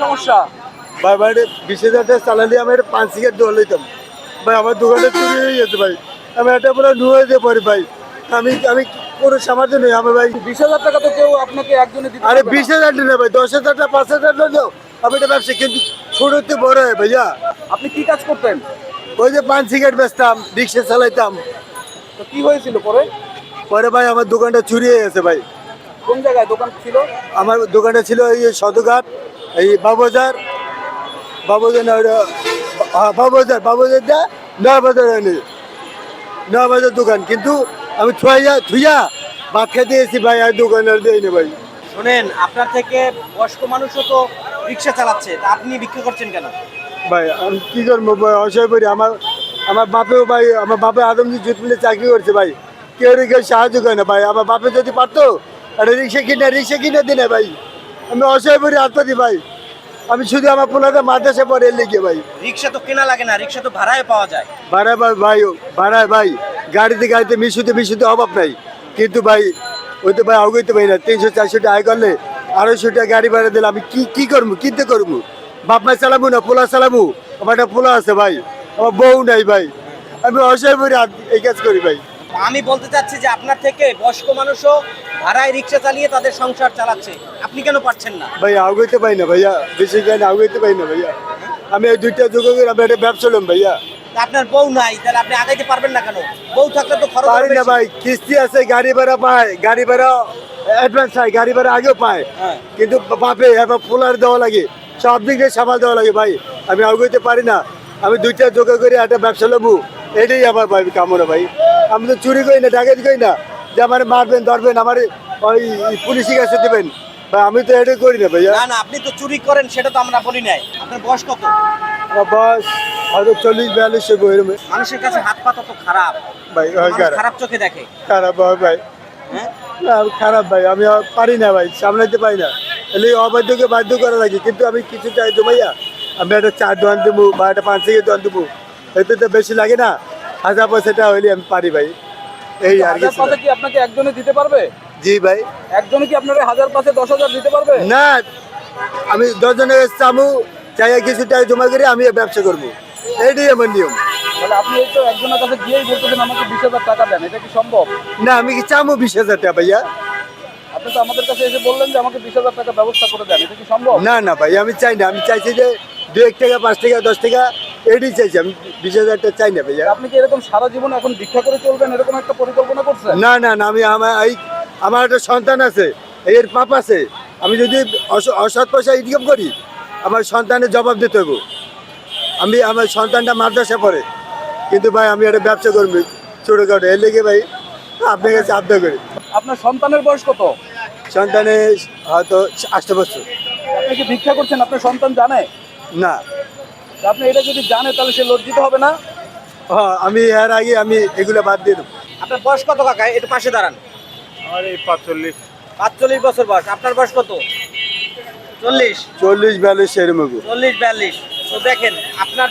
সমস্যা? ভাই ভাই বিশ হাজার টাকা চালালে আমি একটা পাঁচ সিগারেট দোয়া লইতাম। ভাই আমার দোকানে চুরি হয়ে গেছে ভাই। আমি একটা পুরো নুয়ে দিয়ে পারি ভাই। আমি আমি কোনো সামার্থ্য নেই আমার ভাই। বিশ হাজার টাকা তো কেউ আপনাকে একজনে দিতে আরে বিশ হাজার টাকা ভাই দশ হাজার টাকা পাঁচ হাজার টাকা আমি এটা ব্যবসা কিন্তু ছোটতে বড় হয় ভাইয়া। আপনি কি কাজ করতেন? ওই যে পাঁচ সিগারেট বেচতাম রিক্সা চালাইতাম। তো কি হয়েছিল পরে? পরে ভাই আমার দোকানটা চুরি হয়ে গেছে ভাই। কোন জায়গায় দোকান ছিল? আমার দোকানটা ছিল এই সদঘাট এই না ওটা হ্যাঁ বাবুবাজার দা নয় বাজার হয়নি। নয় বাজার দোকান কিন্তু আমি থুয়া থুইয়া ভাত খাইতে এসেছি ভাই আর দোকান দেয়নি ভাই। শোনেন আপনার থেকে বয়স্ক মানুষও তো রিক্সা চালাচ্ছে তা আপনি বিক্রি করছেন কেন? ভাই আমি কি করব ভাই অসহায় পড়ি। আমার আমার বাপেও ভাই আমার বাপে আদমজি জুত মিলে চাকরি করছে ভাই। কেউ কেউ সাহায্য করে না ভাই। আমার বাপে যদি পারতো একটা রিক্সা কিনে রিক্সা কিনে দিনে ভাই। আমি অসহায় পড়ি আত্মদি ভাই। আমি শুধু আমার পোলাতে মাদ্রাসা পরে লিখে ভাই। রিক্সা তো কেনা লাগে না রিক্সা তো ভাড়ায় পাওয়া যায়। ভাড়ায় ভাই ভাই ভাড়ায় ভাই গাড়িতে গাড়িতে মিশুতে মিশুতে অভাব নাই। কিন্তু ভাই ওই তো ভাই অগৈতে ভাই না তিনশো চারশো টাকা আয় করলে আড়াইশো টাকা গাড়ি ভাড়া দিলে আমি কি কি করব কিনতে করব? বাপ মা চালাবো না পোলা চালাবো? আমার একটা পোলা আছে ভাই আমার বউ নাই ভাই। আমি অসহায় আদ- এই কাজ করি ভাই। আমি বলতে চাচ্ছি যে আপনার থেকে বয়স্ক মানুষও ভাড়ায় রিক্সা চালিয়ে তাদের সংসার চালাচ্ছে। আপনি কেন পারছেন না? ভাই আগাইতে পাই না ভাইয়া। বেশি জ্ঞান আগাইতে পাই না ভাইয়া। আমি এই দুইটা যোগ করে আমি একটা ব্যবসা লম ভাইয়া। আপনার বউ নাই তাহলে আপনি আগাইতে পারবেন না কেন? বউ থাকলে তো খরচ পারি না ভাই কিস্তি আছে গাড়ি ভাড়া পায় গাড়ি ভাড়া অ্যাডভান্স হয় গাড়ি ভাড়া আগেও পায়। হ্যাঁ। কিন্তু বাপে এবার পোলার দেওয়া লাগে সব দিক দিয়ে সামাল দেওয়া লাগে ভাই। আমি আগাইতে পারি না। আমি দুইটা জোগাড় করে একটা ব্যবসা লবু এটাই আমার ভাই কামনা ভাই। আমি তো চুরি করি না ডাকাতি করি না। যে আমার মারবেন ধরবেন আমার ওই পুলিশের কাছে দেবেন। ভাই আমি তো এটাই করি না ভাইয়া। না না আপনি তো চুরি করেন সেটা তো আমরা বলি নাই। আপনার বয়স কত? আমার বয়স হয়তো চল্লিশ বিয়াল্লিশ এরকম মানুষের কাছে হাত পা তো খারাপ। ভাই খারাপ। চোখে দেখে। খারাপ ভাই। হ্যাঁ? আমি খারাপ ভাই আমি পারি না ভাই সামলাইতে পারি না। এলে অবাধ্যকে বাধ্য করা লাগে কিন্তু আমি কিছু চাই তো ভাইয়া। আমি একটা চার দোকান দেবো বা একটা পাঁচ থেকে দোকান দেবো। এতে তো বেশি লাগে না। হাজার পয়সাটা হইলে আমি পারি ভাই। এই আর পাশে কি আপনাকে একজনে দিতে পারবে? জি ভাই। একজনে কি আপনার হাজার পাশে দশ হাজার দিতে পারবে? না আমি দশজনের চামু চাইয়া কিছু টাকা জমা করে আমি ব্যবসা করব। এইটাই আমার নিয়ম। তাহলে আপনি তো একজনের কাছে গিয়েই বলতেছেন আমাকে বিশ হাজার টাকা দেন এটা কি সম্ভব? না আমি কি চামু বিশ হাজার টাকা ভাইয়া? আপনি তো আমাদের কাছে এসে বললেন যে আমাকে বিশ হাজার টাকা ব্যবস্থা করে দেন এটা কি সম্ভব? না না ভাই আমি চাই না। আমি চাইছি যে দু এক টাকা পাঁচ টাকা দশ টাকা এটাই চাইছি আমি বিশ হাজার টাকা চাই না ভাইয়া। আপনি কি এরকম সারা জীবন এখন ভিক্ষা করে চলবেন এরকম একটা পরিকল্পনা করছেন? না না না আমি আমার এই আমার একটা সন্তান আছে এর পাপ আছে। আমি যদি অসৎ পয়সা ইনকাম করি আমার সন্তানের জবাব দিতে হবে আমি আমার সন্তানটা মাদ্রাসা পড়ে। কিন্তু ভাই আমি একটা ব্যবসা করব ছোটোখাটো। এর লেগে ভাই আপনার কাছে আবদা করি। আপনার সন্তানের বয়স কত? সন্তানের হয়তো আষ্ট বছর। আপনি কি ভিক্ষা করছেন? আপনার সন্তান জানে? না। আপনি এটা যদি জানে তাহলে সে লজ্জিত হবে না? হ্যাঁ আমি এর আগে আমি এগুলো বাদ দিয়ে দেবো। আপনার বয়স কত কাকা? একটু পাশে দাঁড়ান। আমার এই পাঁচচল্লিশ। পাঁচচল্লিশ বছর বয়স। আপনার বয়স কত? চল্লিশ। চল্লিশ বিয়াল্লিশ এরকম চল্লিশ বিয়াল্লিশ। তো দেখেন আপনার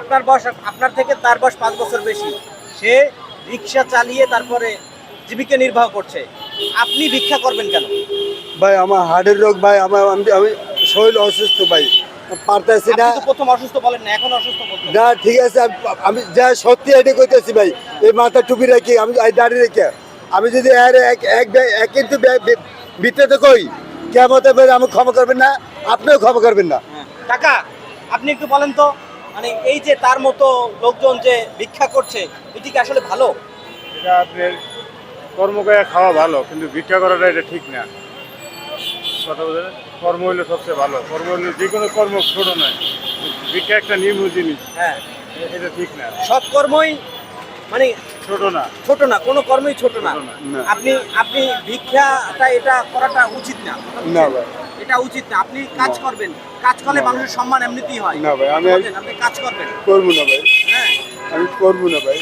আপনার বয়স আপনার থেকে তার বয়স পাঁচ বছর বেশি। সে রিক্সা চালিয়ে তারপরে জীবিকা নির্বাহ করছে। আপনি ভিক্ষা করবেন কেন? ভাই আমার হার্টের রোগ ভাই আমার আমি আমি শরীর অসুস্থ ভাই। পারতেছি না। প্রথম অসুস্থ বলেন না এখন অসুস্থ বলছেন না ঠিক আছে আমি- যা সত্যি এটা কইতেছি ভাই এই মাথা টুপি রাখি আমি এই দাড়ি রেখে আমি যদি এর এক এক এক কিন্তু ভিতরে কই কেমন আমি ক্ষমা করবেন না আপনিও ক্ষমা করবেন না। কাকা আপনি একটু বলেন তো মানে এই যে তার মতো লোকজন যে ভিক্ষা করছে এটি কি আসলে ভালো? এটা আপনার কর্ম করে খাওয়া ভালো কিন্তু ভিক্ষা করাটা এটা ঠিক না। কথা বলে কর্ম হইলে সবচেয়ে ভালো। কর্ম হইলে যে কোনো কর্ম ছোট নয়। ভিক্ষা একটা নিম্ন জিনিস। হ্যাঁ। এটা ঠিক না। সব কর্মই মানে ছোট না। ছোট না কোনো কর্মই ছোট না। আপনি আপনি ভিক্ষাটা এটা করাটা উচিত না। না ভাই। এটা উচিত না। আপনি কাজ করবেন। কাজ করলে মানুষের সম্মান এমনিতেই হয়। না ভাই, আমি- আপনি কাজ করবেন। করব না ভাই। হ্যাঁ। আমি করব না ভাই।